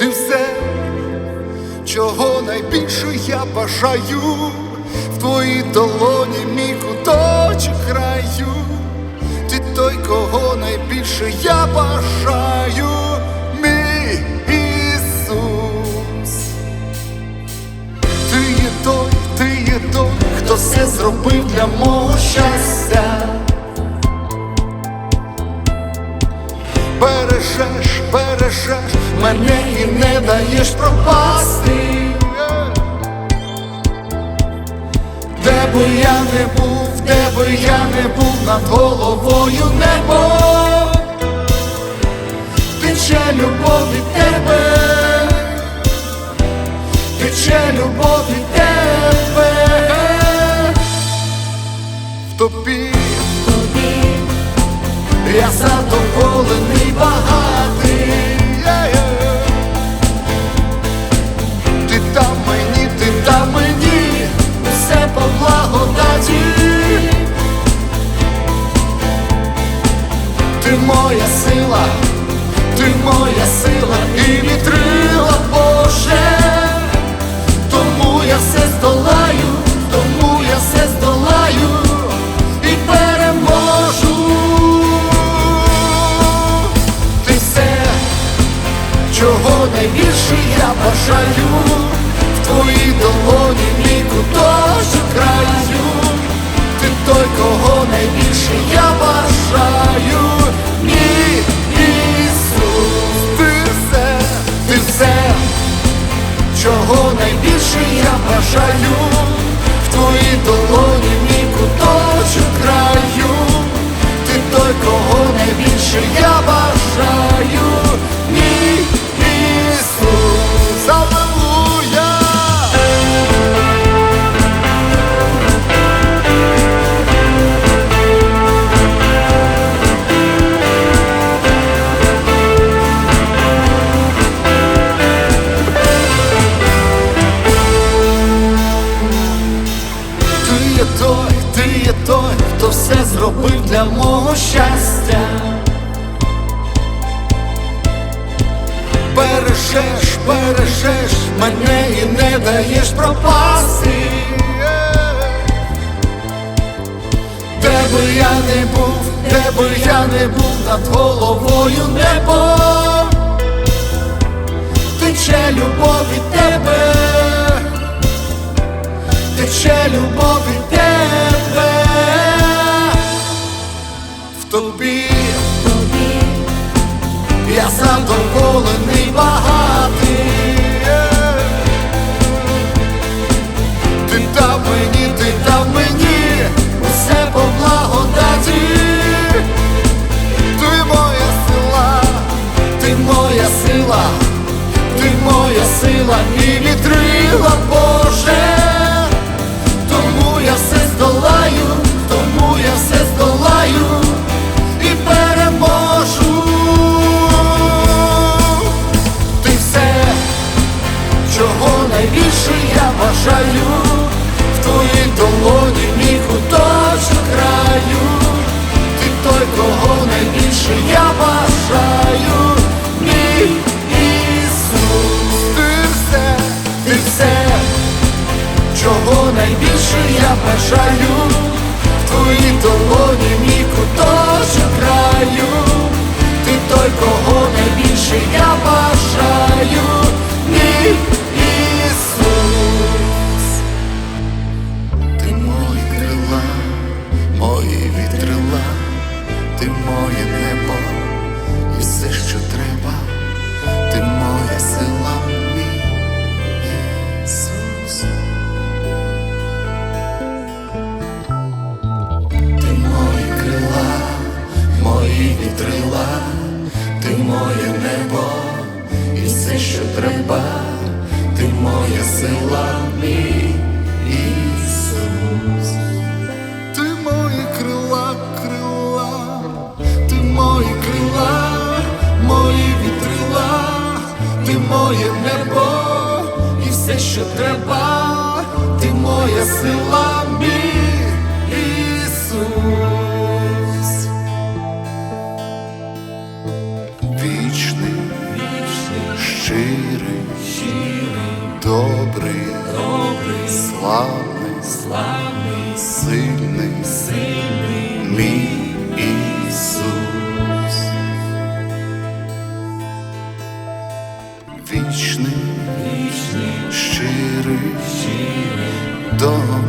ти все, чого найбільше я бажаю, в твоїй долоні мій куточок краю, ти той, кого найбільше я бажаю, мій Ісус. Ти є той, ти є той, хто все зробив для мого щастя. Бережеш, бережеш мене і не даєш пропасти. Де би я не був, де би я не був над головою небо, тече любов від тебе, тече любов від тебе, в тобі тобі я задоволений бажаю, в твоїй долоні мій куточок краю, ти той, кого найбільше я бажаю, мій Ісус, ти все чого найбільше я бажаю, в твоїй долоні мій куточок краю, ти той, кого найбільше я все зробив для мого щастя. Бережеш, бережеш мене і не даєш пропасти. Де би я не був, де би я не був над головою небо, тече любов від тебе тече любов від чого найбільше я бажаю, твої долоні мій куточок краю, що треба, ти моя сила, мій Ісус. Ти мої крила, крила, ти мої крила, мої вітрила, ти моє небо і все, що треба, ти моя сила, добрий, добрий, славний, славний, сильний, сильний, мій Ісус. Вічний, вічний, щирий, щирий, добрий,